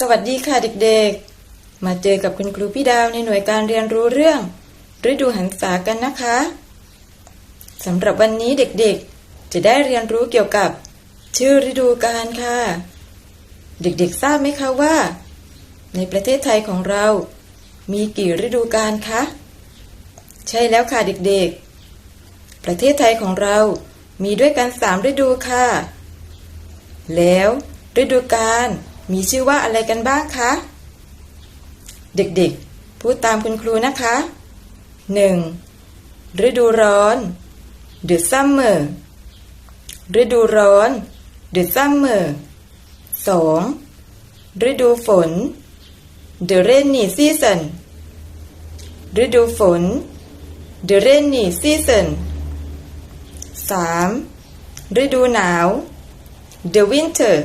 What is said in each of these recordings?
สวัสดีค่ะเด็กๆ มาเจอกับคุณครูพี่ดาวในหน่วยการเรียนรู้เรื่อง ฤดูหันษากันนะคะสำหรับวันนี้เด็กๆ จะได้เรียนรู้เกี่ยวกับ ชื่อฤดูกาลค่ะ เด็กๆทราบไหมคะว่า ในประเทศไทยของเรา มีกี่ฤดูกาลคะใช่แล้วค่ะเด็กๆ ประเทศไทยของเรามีด้วยกันสามฤดูค่ะ แล้วฤดูกาล มีชื่อว่าอะไรกันบ้างคะ เด็กๆ พูดตามคุณครูนะคะ 1. ฤดูร้อน the summer ฤดูร้อน the summer 2. ฤดูฝน the rainy season ฤดูฝน the rainy season 3. ฤดูหนาว the winter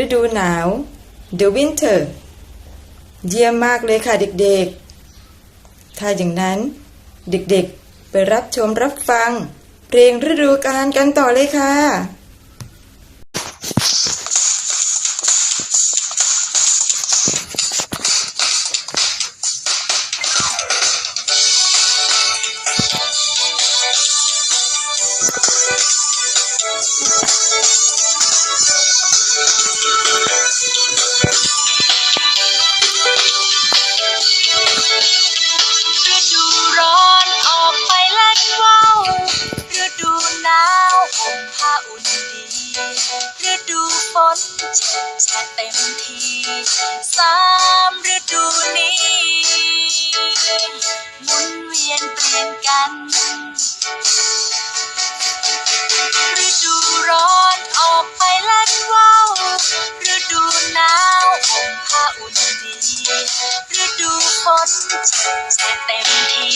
ฤดูหนาว the winter เยี่ยมมากเลยค่ะเด็กๆ ถ้าอย่างนั้นเด็กๆ ไปรับชมรับฟัง เพลงฤดูกาลกันต่อเลยค่ะ นแช่แช่เต็มทีสามฤดูนี้หมุนเวียนเปลี่ยนกันฤดูร้อนออกไปเล่นว่าวฤดูหนาวห่มผ้าอุ่นดีฤดูฝนแช่แช่เต็มที